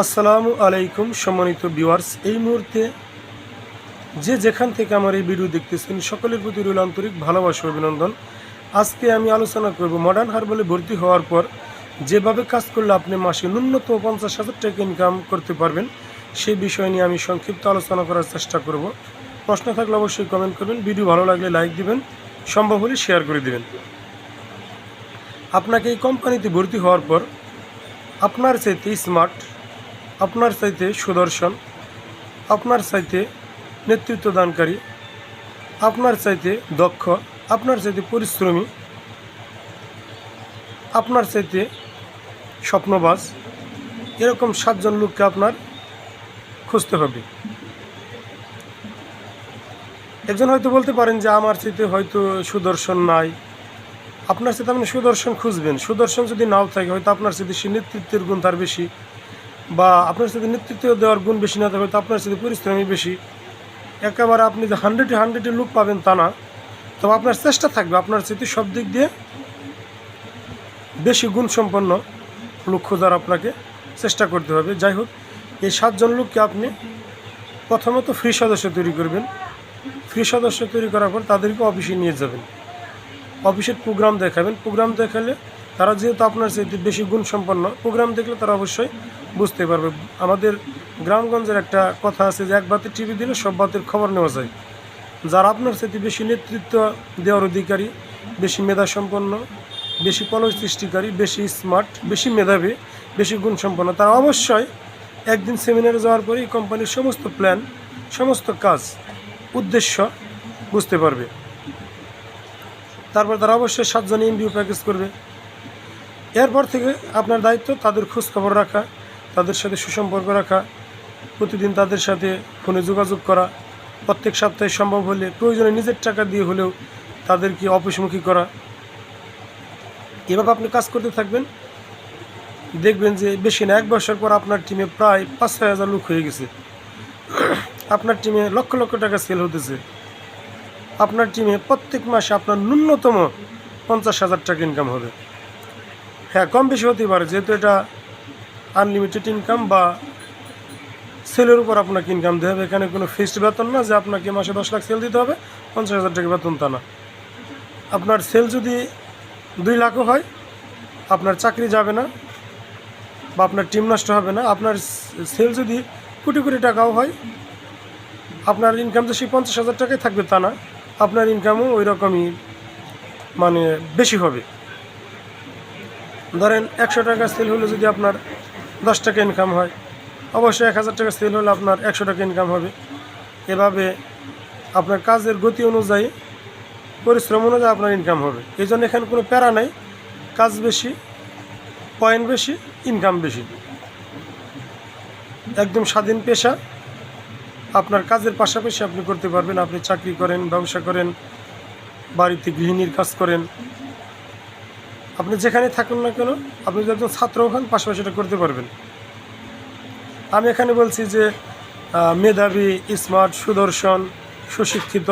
আসসালামু আলাইকুম সম্মানিত ভিউয়ার্স, এই মুহূর্তে যে যেখান থেকে আমার এই ভিডিও দেখতেছেন, সকলের প্রতি রইল আন্তরিক ভালোবাসা অভিনন্দন। আজকে আমি আলোচনা করব মডার্ন হারবালে ভর্তি হওয়ার পর যেভাবে কাজ করলে আপনি মাসে ন্যূনতম পঞ্চাশ হাজার টাকা ইনকাম করতে পারবেন, সেই বিষয় নিয়ে আমি সংক্ষিপ্ত আলোচনা করার চেষ্টা করব। প্রশ্ন থাকলে অবশ্যই কমেন্ট করবেন, ভিডিও ভালো লাগলে লাইক দিবেন, সম্ভব হলে শেয়ার করে দিবেন। আপনাকে এই কোম্পানিতে ভর্তি হওয়ার পর আপনার চাইতে স্মার্ট আপনার চাইতে সুদর্শন, আপনার চাইতে নেতৃত্ব দানকারী, আপনার চাইতে দক্ষ, আপনার চাইতে পরিশ্রমী, আপনার চাইতে স্বপ্নবাজ, এরকম সাতজন লোককে আপনার খুঁজতে হবে। একজন হয়তো বলতে পারেন যে আমার চাইতে হয়তো সুদর্শন নাই। আপনার সাথে আপনি সুদর্শন খুঁজবেন। সুদর্শন যদি নাও থাকে, হয়তো আপনার সাথে সে নেতৃত্বের গুণ তার বেশি। বা আপনার সাথে নেতৃত্ব দেওয়ার গুণ বেশি না থাকে তো আপনার সাথে পরিশ্রমী বেশি। একেবারে আপনি যে হান্ড্রেডে হান্ড্রেডে লুক পাবেন তা না। তবে আপনার চেষ্টা থাকবে, আপনার সাথে সব দিক দিয়ে বেশি গুণসম্পন্ন লোক খোঁজার আপনাকে চেষ্টা করতে হবে। যাই হোক, এই সাতজন লোককে আপনি প্রথমত ফ্রি সদস্য তৈরি করবেন। ফ্রি সদস্য তৈরি করার পর তাদেরকে অফিসে নিয়ে যাবেন। অফিসের প্রোগ্রাম দেখাবেন। প্রোগ্রাম দেখালে তারা যেহেতু আপনার চাইতে বেশি গুণসম্পন্ন, প্রোগ্রাম দেখলে তারা অবশ্যই বুঝতে পারবে। আমাদের গ্রামগঞ্জের একটা কথা আছে যে, এক বাতে টিভি দিলে সব বাতের খবর নেওয়া যায়। যারা আপনার চাইতে বেশি নেতৃত্ব দেওয়ার অধিকারী, বেশি মেধাসম্পন্ন, বেশি পলয় সৃষ্টিকারী, বেশি স্মার্ট বেশি মেধাবী, বেশি গুণসম্পন্ন, তারা অবশ্যই একদিন সেমিনারে যাওয়ার পরে এই কোম্পানির সমস্ত প্ল্যান সমস্ত কাজ, উদ্দেশ্য বুঝতে পারবে। তারপর তারা অবশ্যই সাতজন এমবিউ প্যাকেজ করবে। এরপর থেকে আপনার দায়িত্ব তাদের খোঁজ খবর রাখা, তাদের সাথে সুসম্পর্ক রাখা, প্রতিদিন তাদের সাথে ফোনে যোগাযোগ করা, প্রত্যেক সপ্তাহে সম্ভব হলে, প্রয়োজনে নিজের টাকা দিয়ে হলেও তাদেরকে অফিসমুখী করা। এভাবে আপনি কাজ করতে থাকবেন। দেখবেন যে বেশি না, এক বছর পর আপনার টিমে প্রায় পাঁচ ছয় হাজার লোক হয়ে গেছে। আপনার টিমে লক্ষ লক্ষ টাকা সেল হতেছে। আপনার টিমে প্রত্যেক মাসে আপনার ন্যূনতম পঞ্চাশ হাজার টাকা ইনকাম হবে। হ্যাঁ কম বেশি হতেই পারে, যেহেতু এটা আনলিমিটেড ইনকাম বা সেলের উপর আপনাকে ইনকাম দিতে হবে। এখানে কোনো ফিক্সড বেতন না যে আপনাকে মাসে দশ লাখ সেল দিতে হবে, পঞ্চাশ হাজার টাকা বেতন তা না। আপনার সেল যদি দুই লাখও হয়, আপনার চাকরি যাবে না বা আপনার টিম নষ্ট হবে না, আপনার সেল যদি কোটি কোটি টাকাও হয়, আপনার ইনকাম তো সেই পঞ্চাশ হাজার টাকাই থাকবে তা না। আপনার ইনকামও ওই রকমই মানে বেশি হবে। ধরেন একশো টাকা সেল হলে যদি আপনার দশ টাকা ইনকাম হয়, অবশ্যই এক হাজার টাকা সেল হলে আপনার একশো টাকা ইনকাম হবে। এভাবে আপনার কাজের গতি অনুযায়ী, পরিশ্রম অনুযায়ী আপনার ইনকাম হবে। এই জন্য এখানে কোনো প্যারা নাই। কাজ বেশি পয়েন্ট বেশি ইনকাম বেশি। একদম স্বাধীন পেশা। আপনার কাজের পাশাপাশি আপনি করতে পারবেন। আপনি চাকরি করেন, ব্যবসা করেন, বাড়িতে গৃহিণীর কাজ করেন। আপনি যেখানে থাকুন না কেন, আপনি যদি ছাত্রও হন, পাশাপাশি এটা করতে পারবেন। আমি এখানে বলছি যে মেধাবী স্মার্ট সুদর্শন, সুশিক্ষিত।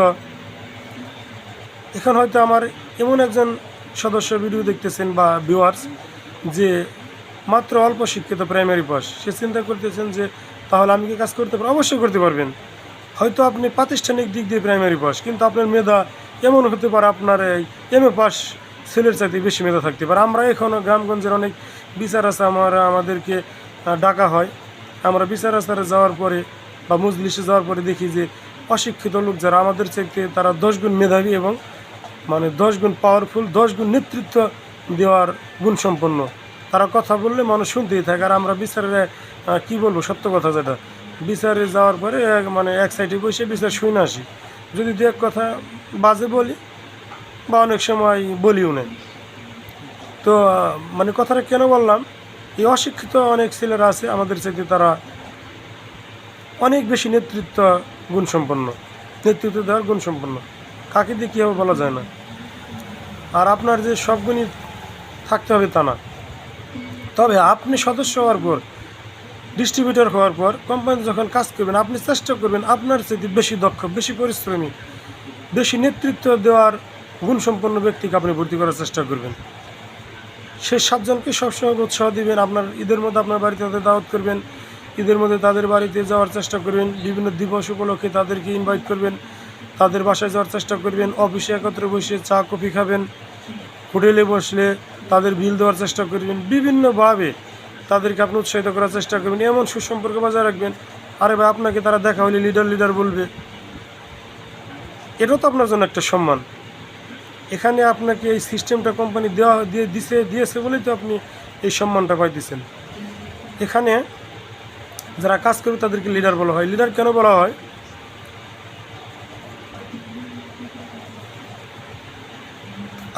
এখন হয়তো আমার এমন একজন সদস্য ভিডিও দেখতেছেন বা ভিউয়ার্স যে মাত্র অল্প শিক্ষিত প্রাইমারি পাস সে চিন্তা করতেছেন যে, তাহলে আমি কি কাজ করতে পারব অবশ্যই করতে পারবেন। হয়তো আপনি প্রাতিষ্ঠানিক দিক দিয়ে প্রাইমারি পাস কিন্তু আপনার মেধা এমন হতে পারে আপনার এই এম এ পাস ছেলের চাইতে বেশি মেধা থাকতে পারে। আমরা এখনও গ্রামগঞ্জের অনেক বিচার আছে, আমার আমাদেরকে ডাকা হয়। আমরা বিচার আচারে যাওয়ার পরে বা মজলিসে যাওয়ার পরে দেখি যে অশিক্ষিত লোক যারা আমাদের চাইতে তারা দশ গুণ মেধাবী এবং মানে দশ গুণ পাওয়ারফুল দশ গুণ নেতৃত্ব দেওয়ার গুণসম্পন্ন তারা কথা বললে মানুষ শুনতেই থাকে। আর আমরা বিচারে কি বলব, সত্য কথা যেটা। বিচারে যাওয়ার পরে মানে এক সাইডে বসে বিচার শুনে আসি। যদি দু এক কথা বাজে বলি বা অনেক সময় বলিও না তো মানে কথাটা কেন বললাম? এই অশিক্ষিত অনেক ছেলেরা আছে, আমাদের চাইতে তারা অনেক বেশি নেতৃত্ব গুণসম্পন্ন। নেতৃত্ব দেওয়ার গুণসম্পন্ন। কাকে দিয়ে কীভাবে বলা যায় না। আর আপনার যে সব গুণই থাকতে হবে তা না। তবে আপনি সদস্য হওয়ার পর ডিস্ট্রিবিউটর হওয়ার পর কোম্পানি যখন কাজ করবেন, আপনি চেষ্টা করবেন আপনার চেয়ে বেশি দক্ষ, বেশি পরিশ্রমী, বেশি নেতৃত্ব দেওয়ার গুণসম্পন্ন ব্যক্তিকে আপনি ভর্তি করার চেষ্টা করবেন। সেই সাতজনকে সবসময় উৎসাহ দিবেন, আপনার ঈদের মধ্যে আপনার বাড়িতে তাদের দাওয়াত করবেন, ঈদের মধ্যে তাদের বাড়িতে যাওয়ার চেষ্টা করবেন, বিভিন্ন দিবস উপলক্ষে তাদেরকে ইনভাইট করবেন, তাদের বাসায় যাওয়ার চেষ্টা করবেন, অফিসে একত্রে বসে চা, কফি খাবেন, হোটেলে বসলে তাদের বিল দেওয়ার চেষ্টা করবেন, বিভিন্নভাবে তাদেরকে আপনি উৎসাহিত করার চেষ্টা করবেন, এমন সুসম্পর্ক বজায় রাখবেন, আরে ভাই, আপনাকে তারা দেখা হলে লিডার লিডার বলবে। এটাও তো আপনার জন্য একটা সম্মান। এখানে আপনাকে এই সিস্টেমটা কোম্পানি দেওয়া, দিয়ে দিছে, দিয়েছে বলেই তো আপনি এই সম্মানটা পাইতেছেন। এখানে যারা কাজ করবে তাদেরকে লিডার বলা হয়। লিডার কেন বলা হয়?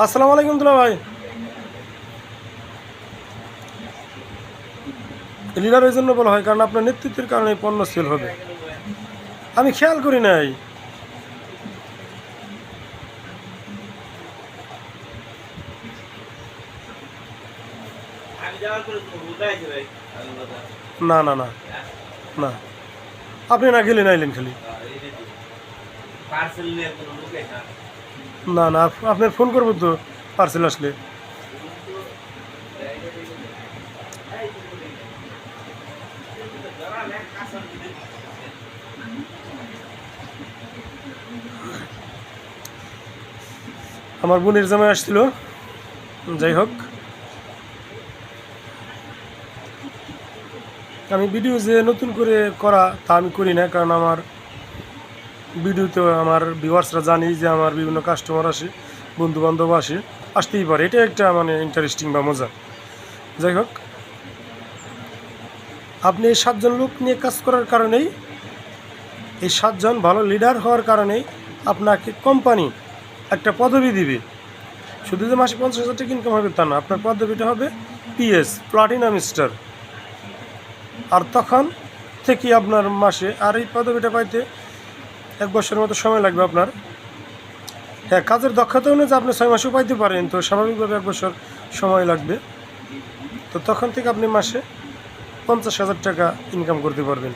আসসালামু আলাইকুম দুলা ভাই। লিডার ওই জন্য বলা হয়, কারণ আপনার নেতৃত্বের কারণে পণ্য সেল হবে। আমি খেয়াল করি নাই আমি যাওয়ার পরে তুমি বুঝাইছি ভাই আমি কথা না না না না। আপনি না গেলেন আইলেন খালি। না না না আপ- আপনার ফোন করব তো পার্সেল আসলে। আমার বোনের জামাই আসছিল। যাই হোক। আমি ভিডিও যে নতুন করে করা তা আমি করি না, কারণ আমার ভিডিওতে আমার ভিউয়ার্সরা জানি যে আমার বিভিন্ন কাস্টমার আসে বন্ধু বান্ধব আসে, আসতেই পারে। এটা একটা মানে ইন্টারেস্টিং বা মজা যাই হোক, আপনি এই সাতজন লোক নিয়ে কাজ করার কারণেই, এই সাতজন ভালো লিডার হওয়ার কারণেই আপনাকে কোম্পানি একটা পদবি দিবে। শুধু যে মাসে পঞ্চাশ হাজার টাকা ইনকাম হবে তা না, আপনার পদবিটা হবে পিএস প্লাটিনাম স্টার আর তখন থেকে আপনার মাসে, আর এই পদবিটা পাইতে এক বছরের মতো সময় লাগবে আপনার। হ্যাঁ কাজের দক্ষতা অনুযায়ী আপনি ছয় মাসেও পাইতে পারেন, তো স্বাভাবিকভাবে এক বছর সময় লাগবে। তো তখন থেকে আপনি মাসে পঞ্চাশ হাজার টাকা ইনকাম করতে পারবেন।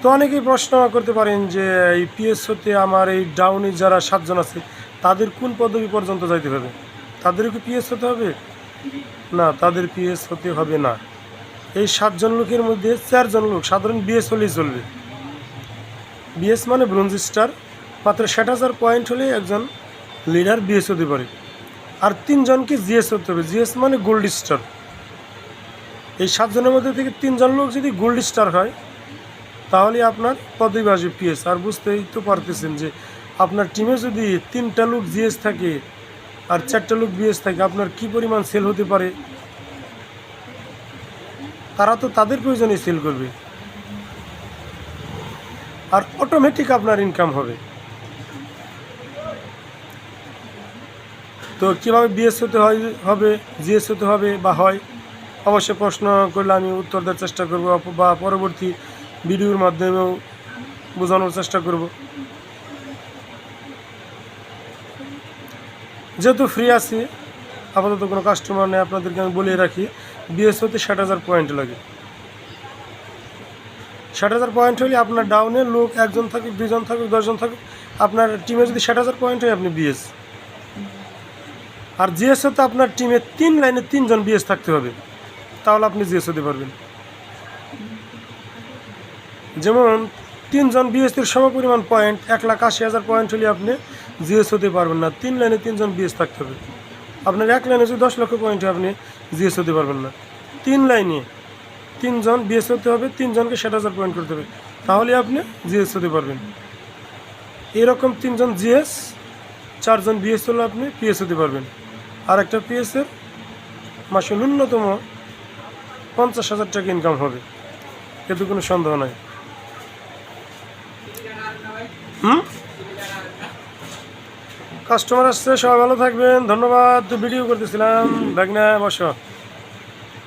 তো অনেকেই প্রশ্ন করতে পারেন যে, এই পিএসওতে আমার এই ডাউনে যারা সাতজন আছে, তাদের কোন পদবি পর্যন্ত যাইতে হবে? তাদেরও কি পিএস হতে হবে? না, তাদের পিএস হতে হবে না। এই সাতজন লোকের মধ্যে চারজন লোক, সাধারণ বিএস হলেই চলবে। বিএস মানে ব্রোঞ্জ স্টার, মাত্র ষাট হাজার পয়েন্ট হলে একজন লিডার বিএস হতে পারে। আর তিনজনকে জিএস হতে হবে। জিএস মানে গোল্ড স্টার। এই সাতজনের মধ্যে থেকে তিনজন লোক যদি গোল্ড স্টার হয়, তাহলে আপনার পদবি আসবে পিএস। আর বুঝতেই তো পারতেছেন যে আপনার টিমে যদি তিনটা লোক জিএস থাকে আর চারটা লোক বিএস থাকে, আপনার কি পরিমাণ সেল হতে পারে? তারা তো তাদের প্রয়োজনে সেল করবে। আর অটোমেটিক আপনার ইনকাম হবে। তো কীভাবে বিএস হতে হয়, হবে জিএস হতে হবে বা হয়? অবশ্যই প্রশ্ন করলে আমি উত্তর দেওয়ার চেষ্টা করব বা পরবর্তী ভিডিওর মাধ্যমেও বোঝানোর চেষ্টা করব। যেহেতু ফ্রি আছি, আপাতত কোনো কাস্টমার নেই, আপনাদেরকে আমি বলে রাখি। বিএস হতে ষাট হাজার পয়েন্ট লাগে। ষাট হাজার পয়েন্ট হলে আপনার ডাউনে লোক একজন থাকুক দুজন থাকুক দশজন থাকুক আপনার টিমে যদি ষাট হাজার পয়েন্ট হয়, আপনি বিএস আর জিএস হতে আপনার টিমে তিন লাইনে তিনজন বিএস থাকতে হবে। তাহলে আপনি জিএস হতে পারবেন। যেমন তিনজন বিএসটির সম পরিমাণ পয়েন্ট এক লাখ আশি হাজার পয়েন্ট হলে আপনি জিএস হতে পারবেন না। তিন লাইনে তিনজন বিএস থাকতে হবে। আপনার এক লাইনে দশ লক্ষ পয়েন্ট আপনি জিএস হতে পারবেন না। তিন লাইনে তিনজন বিএস হতে হবে, তিনজনকে ষাট হাজার পয়েন্ট করতে হবে। তাহলে আপনি জিএস হতে পারবেন। এরকম তিনজন জিএস চারজন বিএস হলে আপনি পিএস হতে পারবেন। আর একটা পিএসের মাসে ন্যূনতম পঞ্চাশ হাজার টাকা ইনকাম হবে। এতে কোনো সন্দেহ নাই। হুম? কাস্টমার আসছে সবাই ভালো থাকবেন ধন্যবাদ ভিডিও করতেছিলাম ভাগনা বসো।